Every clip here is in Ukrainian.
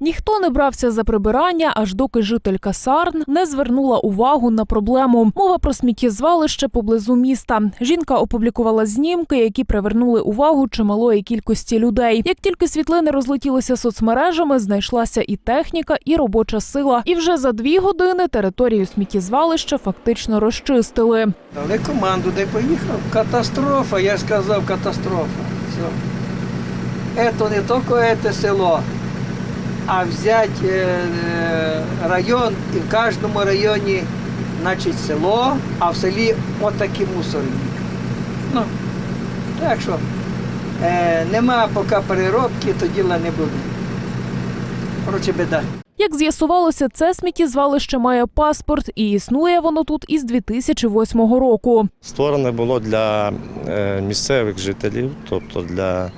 Ніхто не брався за прибирання, аж доки жителька Сарн не звернула увагу на проблему. Мова про сміттєзвалище поблизу міста. Жінка опублікувала знімки, які привернули увагу чималої кількості людей. Як тільки світлини розлетілися соцмережами, знайшлася і техніка, і робоча сила. І вже за дві години територію сміттєзвалища фактично розчистили. Дали команду, де поїхав. Катастрофа, я сказав, катастрофа. Все. Это не тільки це село, а взяти е, е, район і в кожному районі значить, село, а в селі отакі мусорні. Ну, так що е, нема поки переробки, то діла не буде. Коротше, біда. Як з'ясувалося, це сміттєзвалище має паспорт, і існує воно тут із 2008 року. Створене було для місцевих жителів, тобто для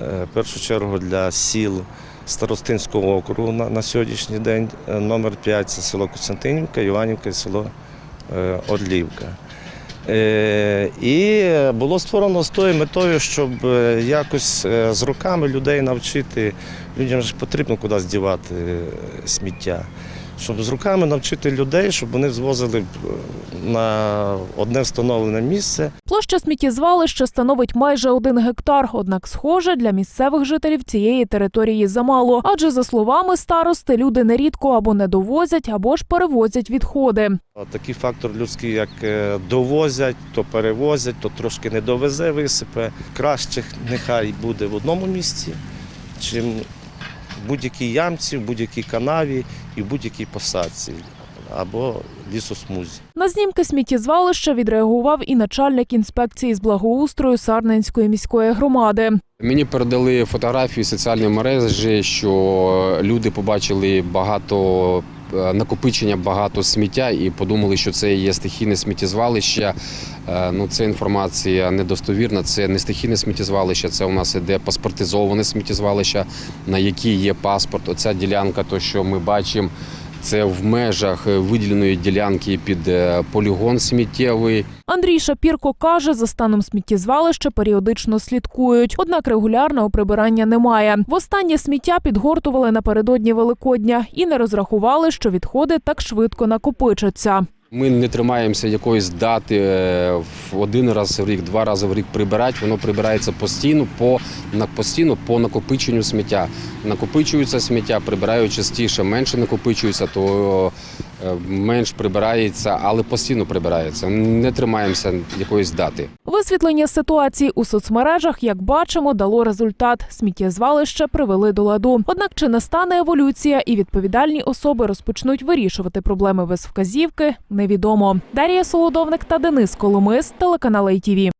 в першу чергу для сіл Старостинського округу на, на сьогоднішній день. Е, Номер 5 це село Костянтинівка, Іванівка і село е, Одлівка. Е, І було створено з тою метою, щоб якось з роками людей навчити, людям ж потрібно кудись дівати сміття. Щоб з руками навчити людей, щоб вони звозили е, на одне встановлене місце. Площа сміттєзвалища становить майже один гектар. Однак, схоже, для місцевих жителів цієї території замало. Адже за словами старости, люди нерідко або не довозять, або ж перевозять відходи. Такий фактор людський, як е, довозять, то перевозять, то трошки не довезе, висипе. Краще нехай буде в одному місці, чим в будь-якій ямці, в будь-якій канаві і в будь-якій посадці або лісосмузі. На знімки сміттєзвалища відреагував і начальник інспекції з благоустрою Сарненської міської громади. Мені передали фотографії соціальної мережі, що люди побачили багато накопичення багато сміття і подумали, що це є стихійне сміттєзвалище. Е, Ну, це інформація недостовірна. Це не стихійне сміттєзвалище. Це у нас іде паспортизоване сміттєзвалище, на якій є паспорт. Оця ділянка, то що ми бачимо. Це в межах виділеної ділянки під е, полігон сміттєвий. Андрій Шапірко каже, за станом сміттєзвалища періодично слідкують, однак регулярного прибирання немає. Востаннє сміття підгортували напередодні Великодня і не розрахували, що відходи так швидко накопичаться. Ми не тримаємося якоїсь дати е, в один раз в рік, два рази в рік прибирати. Воно прибирається постійно по постійно по накопиченню сміття. Накопичується сміття, прибирають частіше, менше накопичується, то е, менш прибирається, але постійно прибирається. Не тримаємося якоїсь дати. Висвітлення ситуації у соцмережах, як бачимо, дало результат. Сміттєзвалище привели до ладу. Однак чи настане еволюція і відповідальні особи розпочнуть вирішувати проблеми без вказівки, невідомо. Дарія Солодовник та Денис Коломис, телеканал ITV.